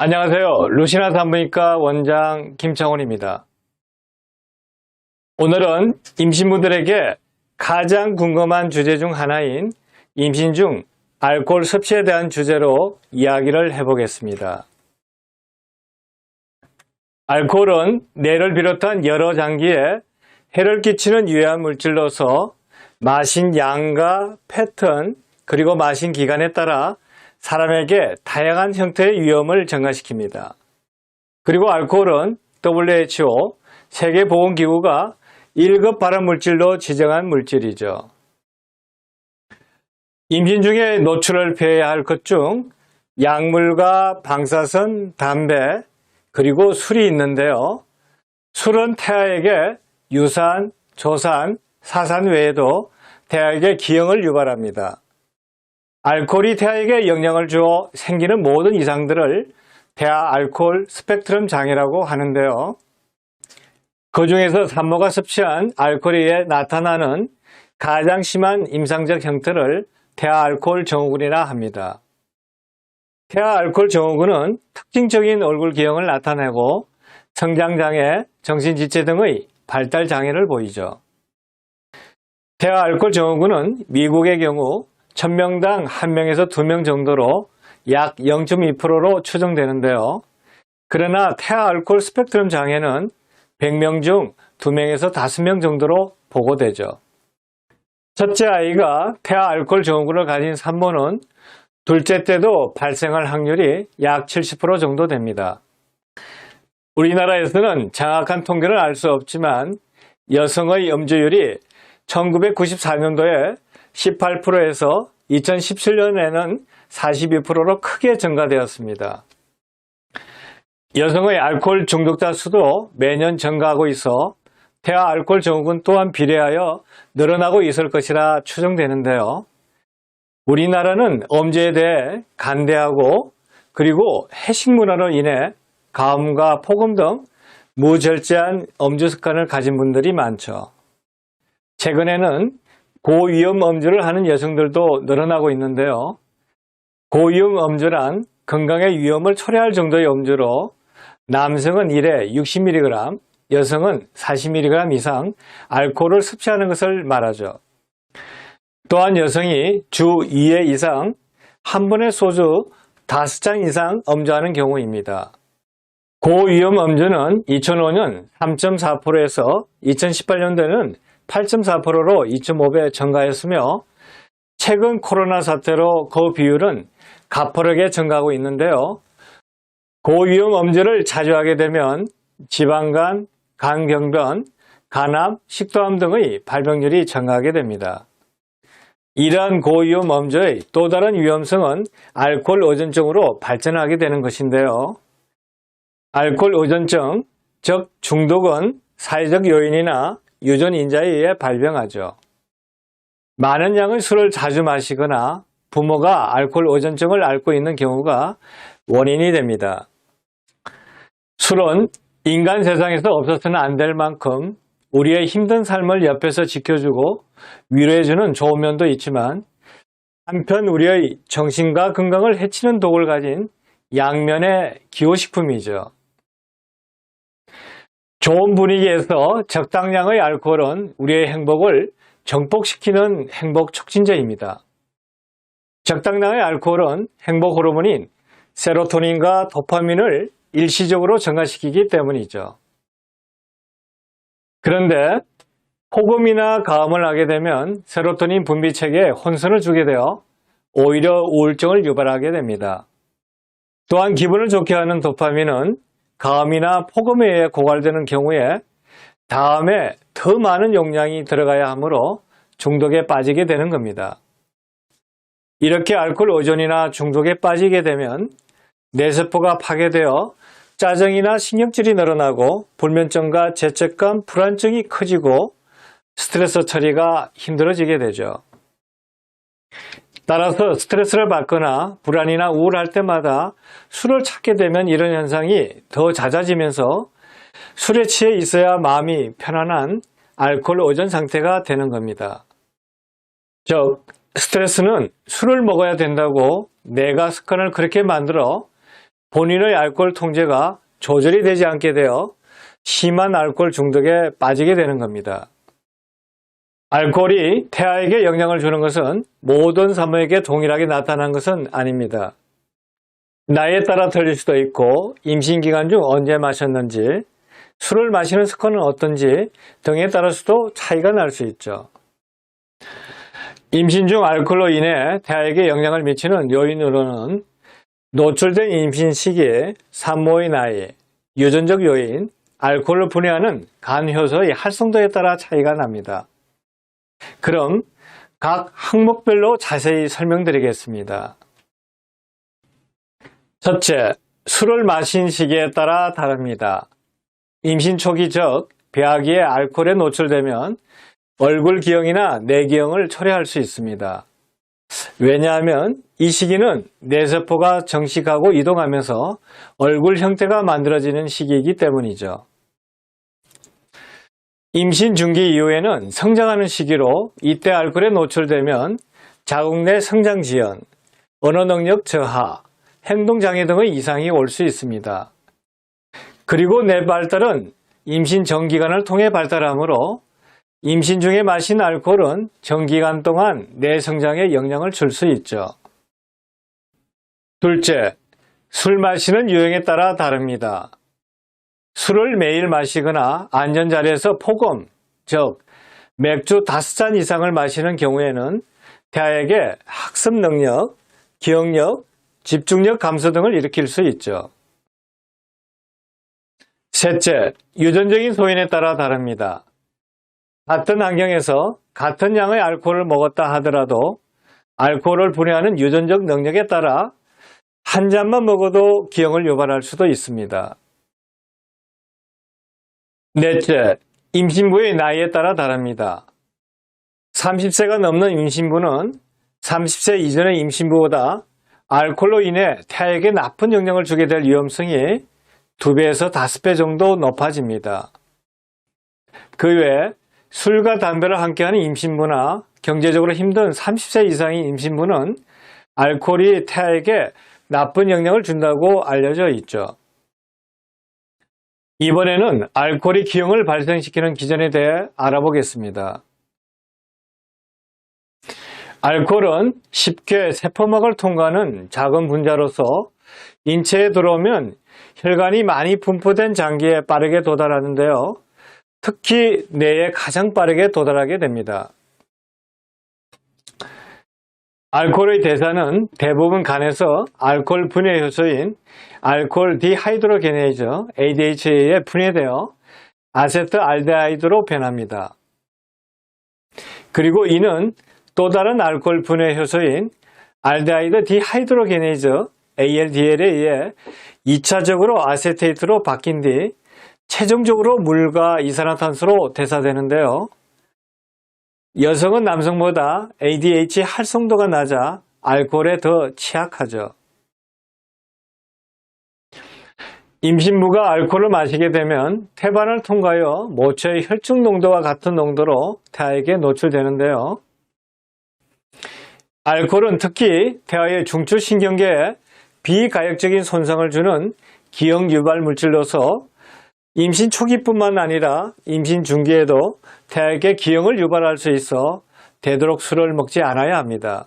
안녕하세요. 루시나 산부인과 원장 김창원입니다. 오늘은 임신부들에게 가장 궁금한 주제 중 하나인 임신 중 알코올 섭취에 대한 주제로 이야기를 해보겠습니다. 알코올은 뇌를 비롯한 여러 장기에 해를 끼치는 유해한 물질로서 마신 양과 패턴 그리고 마신 기간에 따라 사람에게 다양한 형태의 위험을 증가시킵니다. 그리고 알코올은 WHO 세계보건기구가 1급 발암물질로 지정한 물질이죠. 임신 중에 노출을 피해야 할 것 중 약물과 방사선, 담배, 그리고 술이 있는데요. 술은 태아에게 유산, 조산, 사산 외에도 태아에게 기형을 유발합니다. 알코올이 태아에게 영향을 주어 생기는 모든 이상들을 태아 알코올 스펙트럼 장애라고 하는데요. 그 중에서 산모가 섭취한 알코올에 의해 나타나는 가장 심한 임상적 형태를 태아 알코올 증후군이라 합니다. 태아 알코올 증후군은 특징적인 얼굴 기형을 나타내고 성장장애, 정신지체 등의 발달 장애를 보이죠. 태아 알코올 증후군은 미국의 경우 1000명당 1명에서 2명 정도로 약 0.2%로 추정되는데요. 그러나 태아 알코올 스펙트럼 장애는 100명 중 2명에서 5명 정도로 보고되죠. 첫째 아이가 태아 알코올 증후군을 가진 산모는 둘째 때도 발생할 확률이 약 70% 정도 됩니다. 우리나라에서는 정확한 통계를 알 수 없지만 여성의 음주율이 1994년도에 18%에서 2017년에는 42%로 크게 증가되었습니다. 여성의 알코올 중독자 수도 매년 증가하고 있어 태아 알코올 증후군 또한 비례하여 늘어나고 있을 것이라 추정되는데요. 우리나라는 엄제에 대해 간대하고 그리고 해식 문화로 인해 가음과 폭음 등 무절제한 음주 습관을 가진 분들이 많죠. 최근에는 고위험 음주를 하는 여성들도 늘어나고 있는데요. 고위험 음주란 건강의 위험을 초래할 정도의 음주로 남성은 1회 60mg, 여성은 40mg 이상 알코올을 섭취하는 것을 말하죠. 또한 여성이 주 2회 이상 한 번의 소주 5잔 이상 음주하는 경우입니다. 고위험 음주는 2005년 3.4%에서 2018년도에는 8.4%로 2.5배 증가했으며 최근 코로나 사태로 그 비율은 가파르게 증가하고 있는데요. 고위험 음주를 자주 하게 되면 지방간, 간경변, 간암, 식도암 등의 발병률이 증가하게 됩니다. 이러한 고위험 음주의 또 다른 위험성은 알코올 의존증으로 발전하게 되는 것인데요. 알코올 의존증, 즉 중독은 사회적 요인이나 유전 인자에 의해 발병하죠. 많은 양의 술을 자주 마시거나 부모가 알코올 의존증을 앓고 있는 경우가 원인이 됩니다. 술은 인간 세상에서 없어서는 안 될 만큼 우리의 힘든 삶을 옆에서 지켜주고 위로해주는 좋은 면도 있지만 한편 우리의 정신과 건강을 해치는 독을 가진 양면의 기호식품이죠. 좋은 분위기에서 적당량의 알코올은 우리의 행복을 정복시키는 행복 촉진제입니다. 적당량의 알코올은 행복 호르몬인 세로토닌과 도파민을 일시적으로 증가시키기 때문이죠. 그런데 폭음이나 가음을 하게 되면 세로토닌 분비체계에 혼선을 주게 되어 오히려 우울증을 유발하게 됩니다. 또한 기분을 좋게 하는 도파민은 가음이나 폭음에 의해 고갈되는 경우에 다음에 더 많은 용량이 들어가야 하므로 중독에 빠지게 되는 겁니다. 이렇게 알코올 의존이나 중독에 빠지게 되면 뇌세포가 파괴되어 짜증이나 신경질이 늘어나고 불면증과 죄책감, 불안증이 커지고 스트레스 처리가 힘들어지게 되죠. 따라서 스트레스를 받거나 불안이나 우울할 때마다 술을 찾게 되면 이런 현상이 더 잦아지면서 술에 취해 있어야 마음이 편안한 알코올 의존 상태가 되는 겁니다. 즉, 스트레스는 술을 먹어야 된다고 내가 습관을 그렇게 만들어 본인의 알코올 통제가 조절이 되지 않게 되어 심한 알코올 중독에 빠지게 되는 겁니다. 알코올이 태아에게 영향을 주는 것은 모든 산모에게 동일하게 나타난 것은 아닙니다. 나이에 따라 틀릴 수도 있고 임신 기간 중 언제 마셨는지 술을 마시는 습관은 어떤지 등에 따라서도 차이가 날 수 있죠. 임신 중 알코올로 인해 태아에게 영향을 미치는 요인으로는 노출된 임신 시기, 산모의 나이, 유전적 요인, 알코올을 분해하는 간 효소의 활성도에 따라 차이가 납니다. 그럼 각 항목별로 자세히 설명드리겠습니다. 첫째, 술을 마신 시기에 따라 다릅니다. 임신 초기 즉 배아기에 알코올에 노출되면 얼굴 기형이나 뇌기형을 초래할 수 있습니다. 왜냐하면 이 시기는 뇌세포가 정식하고 이동하면서 얼굴 형태가 만들어지는 시기이기 때문이죠. 임신 중기 이후에는 성장하는 시기로 이때 알코올에 노출되면 자궁 내 성장 지연, 언어 능력 저하, 행동 장애 등의 이상이 올 수 있습니다. 그리고 뇌 발달은 임신 전기간을 통해 발달하므로 임신 중에 마신 알코올은 전기간 동안 뇌 성장에 영향을 줄 수 있죠. 둘째, 술 마시는 유형에 따라 다릅니다. 술을 매일 마시거나 안전 자리에서 폭음, 즉 맥주 5잔 이상을 마시는 경우에는 태아에게 학습 능력, 기억력, 집중력 감소 등을 일으킬 수 있죠. 셋째, 유전적인 소인에 따라 다릅니다. 같은 환경에서 같은 양의 알코올을 먹었다 하더라도 알코올을 분해하는 유전적 능력에 따라 한 잔만 먹어도 기형을 유발할 수도 있습니다. 넷째, 임신부의 나이에 따라 다릅니다. 30세가 넘는 임신부는 30세 이전의 임신부보다 알코올로 인해 태아에게 나쁜 영향을 주게 될 위험성이 2배에서 5배 정도 높아집니다. 그 외에 술과 담배를 함께하는 임신부나 경제적으로 힘든 30세 이상의 임신부는 알코올이 태아에게 나쁜 영향을 준다고 알려져 있죠. 이번에는 알코올이 기형을 발생시키는 기전에 대해 알아보겠습니다. 알코올은 쉽게 세포막을 통과하는 작은 분자로서 인체에 들어오면 혈관이 많이 분포된 장기에 빠르게 도달하는데요. 특히 뇌에 가장 빠르게 도달하게 됩니다. 알코올의 대사는 대부분 간에서 알코올 분해 효소인 알코올 디하이드로게네이즈 ADHA에 분해되어 아세트알데하이드로 변합니다. 그리고 이는 또 다른 알코올 분해 효소인 알데하이드 디하이드로게네이즈 ALDL에 의해 2차적으로 아세테이트로 바뀐 뒤 최종적으로 물과 이산화탄소로 대사되는데요. 여성은 남성보다 ADH 활성도가 낮아 알코올에 더 취약하죠. 임신부가 알코올을 마시게 되면 태반을 통과하여 모처의 혈중 농도와 같은 농도로 태아에게 노출되는데요. 알코올은 특히 태아의 중추신경계에 비가역적인 손상을 주는 기형 유발 물질로서 임신 초기뿐만 아니라 임신 중기에도 태아에게 기형을 유발할 수 있어 되도록 술을 먹지 않아야 합니다.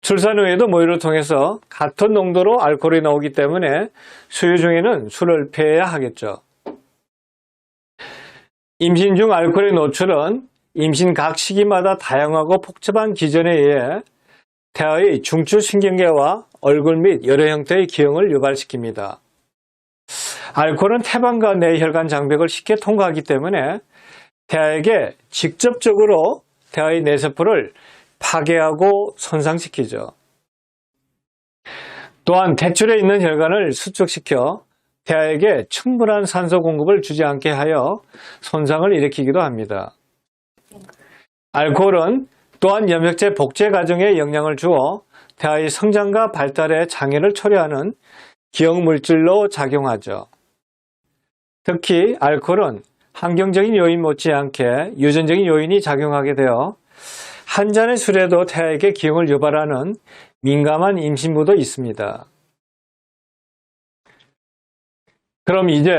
출산 후에도 모유를 통해서 같은 농도로 알코올이 나오기 때문에 수유 중에는 술을 피해야 하겠죠. 임신 중 알코올의 노출은 임신 각 시기마다 다양하고 복잡한 기전에 의해 태아의 중추신경계와 얼굴 및 여러 형태의 기형을 유발시킵니다. 알코올은 태반과 뇌혈관 장벽을 쉽게 통과하기 때문에 태아에게 직접적으로 태아의 뇌세포를 파괴하고 손상시키죠. 또한 대출에 있는 혈관을 수축시켜 태아에게 충분한 산소 공급을 주지 않게 하여 손상을 일으키기도 합니다. 알코올은 또한 염색체 복제 과정에 영향을 주어 태아의 성장과 발달에 장애를 초래하는 기억물질로 작용하죠. 특히 알코올은 환경적인 요인 못지않게 유전적인 요인이 작용하게 되어 한 잔의 술에도 태아에게 기형을 유발하는 민감한 임신부도 있습니다. 그럼 이제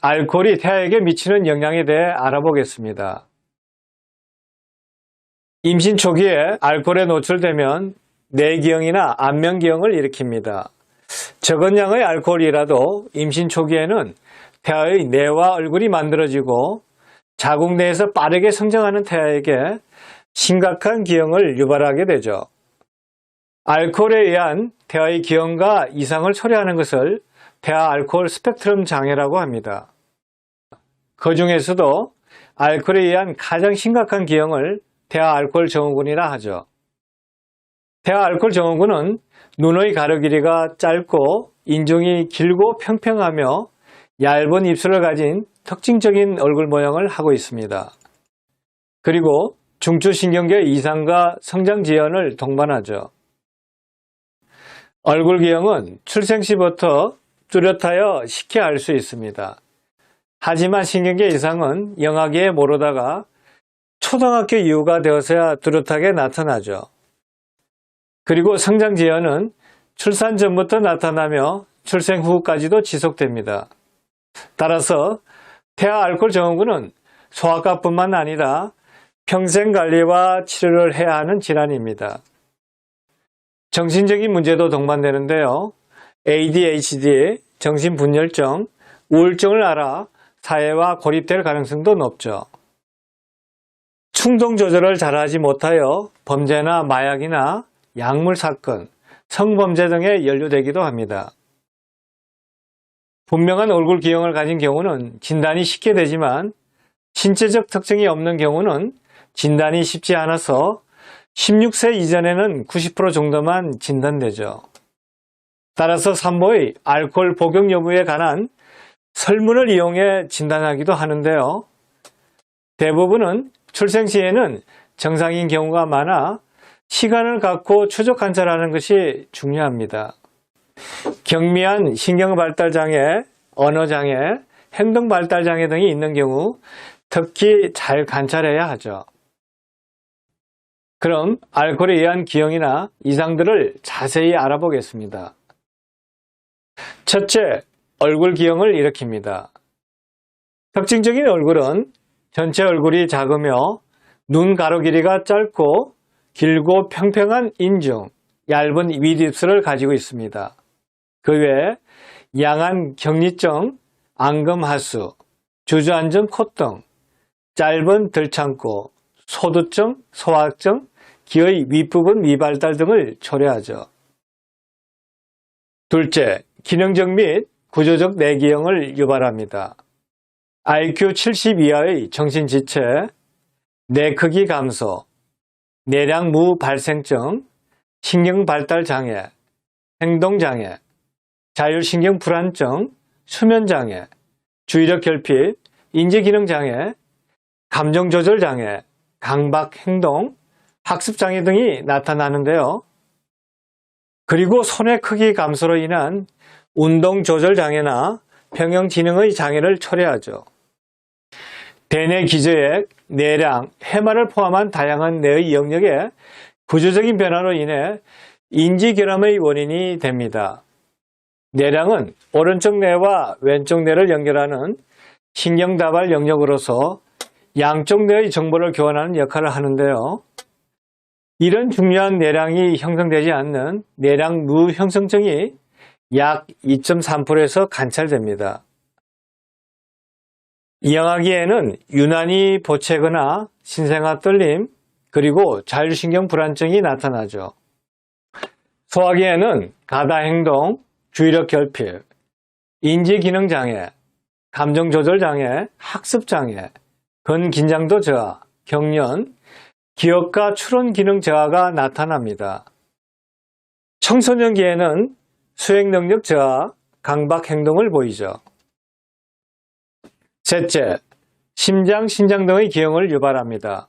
알코올이 태아에게 미치는 영향에 대해 알아보겠습니다. 임신 초기에 알코올에 노출되면 뇌기형이나 안면기형을 일으킵니다. 적은 양의 알코올이라도 임신 초기에는 태아의 뇌와 얼굴이 만들어지고 자궁 내에서 빠르게 성장하는 태아에게 심각한 기형을 유발하게 되죠. 알코올에 의한 태아의 기형과 이상을 초래하는 것을 태아 알코올 스펙트럼 장애라고 합니다. 그 중에서도 알코올에 의한 가장 심각한 기형을 태아 알코올 증후군이라 하죠. 태아 알코올 증후군은 눈의 가로 길이가 짧고 인중이 길고 평평하며 얇은 입술을 가진 특징적인 얼굴 모양을 하고 있습니다. 그리고 중추신경계 이상과 성장 지연을 동반하죠. 얼굴 기형은 출생 시부터 뚜렷하여 쉽게 알 수 있습니다. 하지만 신경계 이상은 영하기에 모르다가 초등학교 이후가 되어서야 뚜렷하게 나타나죠. 그리고 성장 지연은 출산 전부터 나타나며 출생 후까지도 지속됩니다. 따라서 태아 알코올 증후군은 소아과뿐만 아니라 평생 관리와 치료를 해야 하는 질환입니다. 정신적인 문제도 동반되는데요. ADHD, 정신분열증, 우울증을 알아 사회와 고립될 가능성도 높죠. 충동 조절을 잘하지 못하여 범죄나 마약이나 약물 사건, 성범죄 등에 연루되기도 합니다. 분명한 얼굴 기형을 가진 경우는 진단이 쉽게 되지만 신체적 특징이 없는 경우는 진단이 쉽지 않아서 16세 이전에는 90% 정도만 진단되죠. 따라서 산모의 알코올 복용 여부에 관한 설문을 이용해 진단하기도 하는데요. 대부분은 출생 시에는 정상인 경우가 많아 시간을 갖고 추적 관찰하는 것이 중요합니다. 경미한 신경 발달 장애, 언어 장애, 행동 발달 장애 등이 있는 경우 특히 잘 관찰해야 하죠. 그럼 알코올에 의한 기형이나 이상들을 자세히 알아보겠습니다. 첫째, 얼굴 기형을 일으킵니다. 특징적인 얼굴은 전체 얼굴이 작으며 눈 가로 길이가 짧고 길고 평평한 인중, 얇은 윗입술을 가지고 있습니다. 그 외에 양한 격리증, 앙금하수, 주저앉은 콧등, 짧은 들창고, 소두증, 소화증, 기의 윗부분 미발달 등을 초래하죠. 둘째, 기능적 및 구조적 내기형을 유발합니다. IQ 70 이하의 정신지체, 뇌 크기 감소, 내량 무 발생증, 신경발달장애, 행동장애, 자율신경 불안증, 수면장애, 주의력 결핍, 인지기능장애, 감정조절장애, 강박행동, 학습장애 등이 나타나는데요. 그리고 손의 크기 감소로 인한 운동조절장애나 평형지능의 장애를 초래하죠. 대뇌 기저액, 내량, 해마를 포함한 다양한 뇌의 영역에 구조적인 변화로 인해 인지결함의 원인이 됩니다. 내량은 오른쪽 뇌와 왼쪽 뇌를 연결하는 신경다발 영역으로서 양쪽 뇌의 정보를 교환하는 역할을 하는데요. 이런 중요한 내량이 형성되지 않는 내량 무형성증이 약 2.3%에서 관찰됩니다. 이영하기에는 유난히 보채거나 신생아 떨림, 그리고 자율신경 불안증이 나타나죠. 소화기에는 가다 행동, 주의력 결핍, 인지기능장애, 감정조절장애, 학습장애, 근긴장도 저하, 경련, 기억과 추론 기능 저하가 나타납니다. 청소년기에는 수행능력 저하, 강박 행동을 보이죠. 셋째, 심장, 신장 등의 기형을 유발합니다.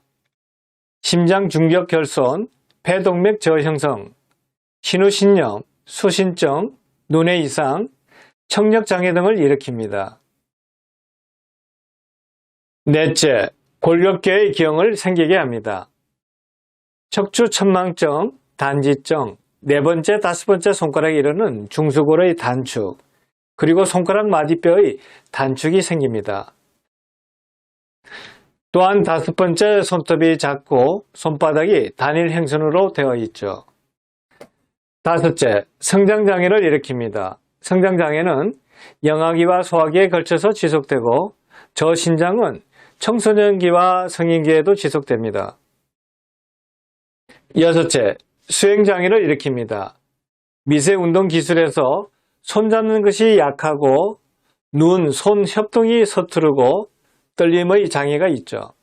심장 중격 결손, 폐동맥 저형성, 신우신염, 수신증, 눈의 이상, 청력장애 등을 일으킵니다. 넷째, 골격계의 기형을 생기게 합니다. 척추천망증, 단지증, 네 번째, 다섯 번째 손가락에 이르는 중수골의 단축, 그리고 손가락 마디뼈의 단축이 생깁니다. 또한 다섯 번째 손톱이 작고 손바닥이 단일 행선으로 되어 있죠. 다섯째, 성장장애를 일으킵니다. 성장장애는 영아기와 소아기에 걸쳐서 지속되고 저신장은 청소년기와 성인기에도 지속됩니다. 여섯째, 수행장애를 일으킵니다. 미세운동 기술에서 손잡는 것이 약하고 눈, 손 협동이 서투르고 떨림의 장애가 있죠.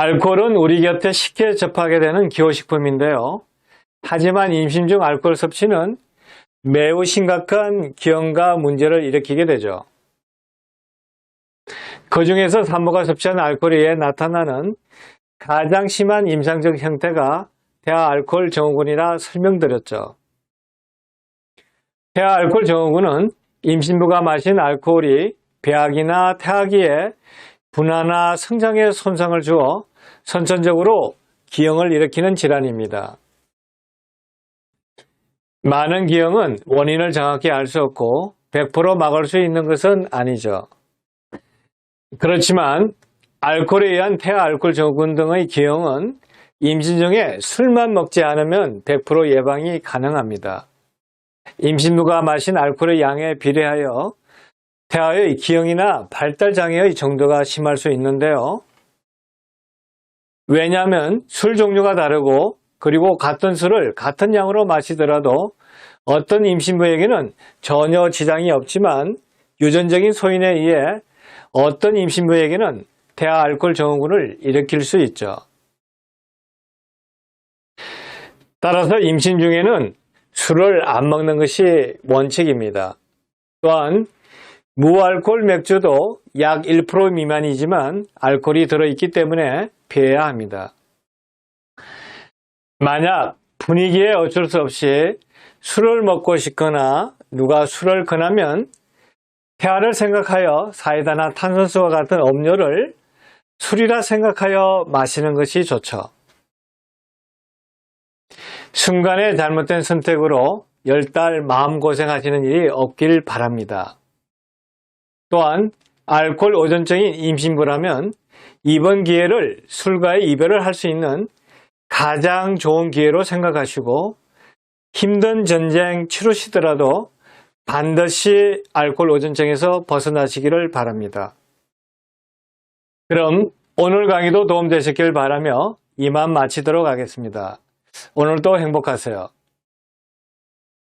알코올은 우리 곁에 쉽게 접하게 되는 기호식품인데요. 하지만 임신 중 알코올 섭취는 매우 심각한 기형과 문제를 일으키게 되죠. 그 중에서 산모가 섭취한 알코올에 의해 나타나는 가장 심한 임상적 형태가 태아 알코올 증후군이라 설명드렸죠. 태아 알코올 증후군은 임신부가 마신 알코올이 배아기나 태아기에 분화나 성장에 손상을 주어 선천적으로 기형을 일으키는 질환입니다. 많은 기형은 원인을 정확히 알 수 없고 100% 막을 수 있는 것은 아니죠. 그렇지만 알코올에 의한 태아 알코올 증후군 등의 기형은 임신 중에 술만 먹지 않으면 100% 예방이 가능합니다. 임신부가 마신 알코올의 양에 비례하여 태아의 기형이나 발달 장애의 정도가 심할 수 있는데요. 왜냐하면 술 종류가 다르고 그리고 같은 술을 같은 양으로 마시더라도 어떤 임신부에게는 전혀 지장이 없지만 유전적인 소인에 의해 어떤 임신부에게는 태아 알코올 증후군을 일으킬 수 있죠. 따라서 임신 중에는 술을 안 먹는 것이 원칙입니다. 또한 무알콜 맥주도 약 1% 미만이지만 알코올이 들어있기 때문에 피해야 합니다. 만약 분위기에 어쩔 수 없이 술을 먹고 싶거나 누가 술을 권하면 태아를 생각하여 사이다나 탄산수와 같은 음료를 술이라 생각하여 마시는 것이 좋죠. 순간의 잘못된 선택으로 열 달 마음고생하시는 일이 없길 바랍니다. 또한 알코올 오전증인 임신부라면 이번 기회를 술과의 이별을 할 수 있는 가장 좋은 기회로 생각하시고 힘든 전쟁 치르시더라도 반드시 알코올 오전증에서 벗어나시기를 바랍니다. 그럼 오늘 강의도 도움되셨길 바라며 이만 마치도록 하겠습니다. 오늘도 행복하세요.